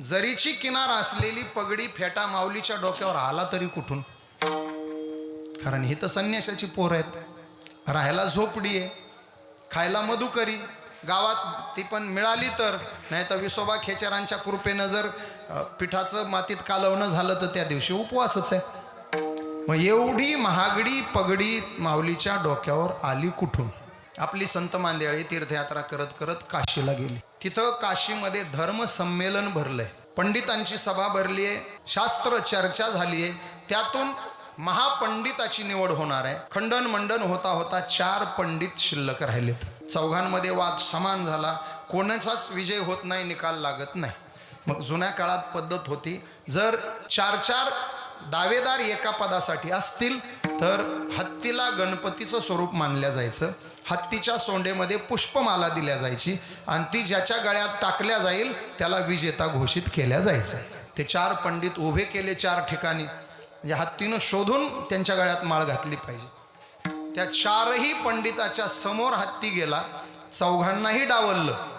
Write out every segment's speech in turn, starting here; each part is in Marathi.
जरीची किनार असलेली पगडी फेटा माऊलीच्या डोक्यावर आला तरी कुठून? कारण ही तर संन्याशाची पोर आहेत. राहायला झोपडी आहे. खायला मधुकरी. गावात ती पण मिळाली तर. नाही तर विसोबा खेचरांच्या कृपेनं जर पिठाचं मातीत कालवणं झालं तर त्या दिवशी उपवासच आहे. मग एवढी महागडी पगडी माऊलीच्या डोक्यावर आली कुठून? आपली संत मांदेळी तीर्थयात्रा करत करत काशीला गेली. तिथं काशीमध्ये धर्म संमेलन भरलंय. पंडितांची सभा भरली आहे शास्त्र चर्चा झाली आहे त्यातून महापंडिताची निवड होणार आहे. खंडन मंडन होता होता चार पंडित शिल्लक राहिलेत. चौघांमध्ये वाद समान झाला. कोणाचाच विजय होत नाही निकाल लागत नाही. मग जुन्या काळात पद्धत होती जर चार चार दावेदार एका पदासाठी असतील तर हत्तीला गणपतीचं स्वरूप मानल्या जायचं. हत्तीच्या सोंडेमध्ये पुष्पमाला दिल्या जायची आणि ती ज्याच्या गळ्यात टाकल्या जाईल त्याला विजेता घोषित केल्या जायचं. ते चार पंडित उभे केले चार ठिकाणी. म्हणजे हत्तीनं शोधून त्यांच्या गळ्यात माळ घातली पाहिजे. त्या चारही पंडिताच्या समोर हत्ती गेला चौघांनाही डावललं.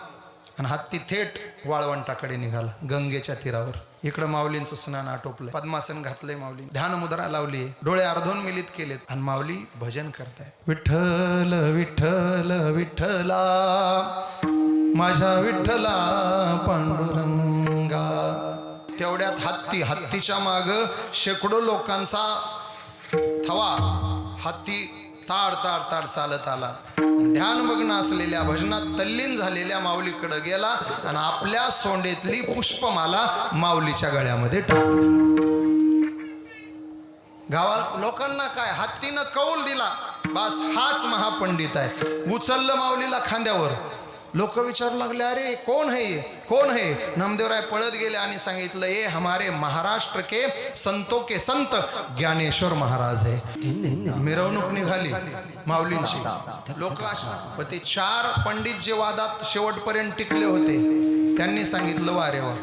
आणि हत्ती थेट वाळवंटाकडे निघाला गंगेच्या तीरावर. इकडं माऊलींचं स्नान आटोपलंय. पद्मासन घातलंय माऊली ध्यान मुद्रा लावली डोळे अर्धोन मिलित केलेत. आणि माऊली भजन करताय विठ्ठल विठ्ठल विठ्ठला माझ्या विठ्ठला पांडुरंगा. तेवढ्यात हत्ती हत्तीच्या माग शेकडो लोकांचा थवा. हत्ती ताड ताड ताड चालत आला. ध्यानमग्न असलेल्या भजनात तल्लीन झालेल्या माऊलीकडे गेला आणि आपल्या सोंडेतली पुष्पमाला माऊलीच्या गळ्यामध्ये टाकली. गावात लोकांना काय हत्तीनं कौल दिला? बस हाच महापंडित आहे. उचललं माऊलीला खांद्यावर. लोक विचारू लागले अरे कोण है? कोण है? नामदेवराय पळत गेले आणि सांगितलं ये हमारे महाराष्ट्र के संतो के संत ज्ञानेश्वर महाराज आहे मिरवणूक निघाली माऊलींची. लोक ते चार पंडित जे वादात शेवटपर्यंत टिकले होते त्यांनी सांगितलं वारे वा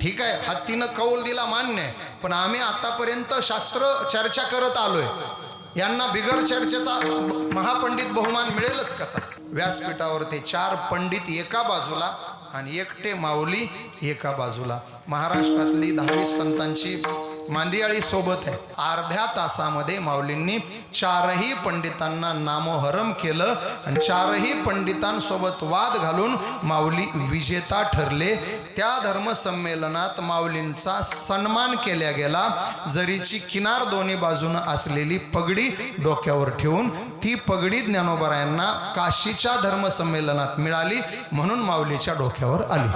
ठीक आहे हत्तीनं कौल दिला मान्य आहे पण आम्ही आतापर्यंत शास्त्र चर्चा करत आलोय. यांना बिगर चर्चेचा महापंडित बहुमान मिळेलच कसा? व्यासपीठावर ते चार पंडित एका बाजूला आणि एकटे माऊली एका बाजूला. महाराष्ट्रातली दहावीस संतांची मांदियाळी सोबत आहे. अर्ध्या तासामध्ये माऊलींनी चारही पंडितांना नामोहरम केलं आणि चारही पंडितांसोबत वाद घालून माऊली विजेता ठरले. त्या धर्मसंमेलनात माऊलींचा सन्मान केला गेला. जरीची किनार दोन्ही बाजूनं असलेली पगडी डोक्यावर ठेवून ती पगडी ज्ञानोबरायांना काशीच्या धर्मसंमेलनात मिळाली म्हणून माऊलीच्या डोक्यावर आली.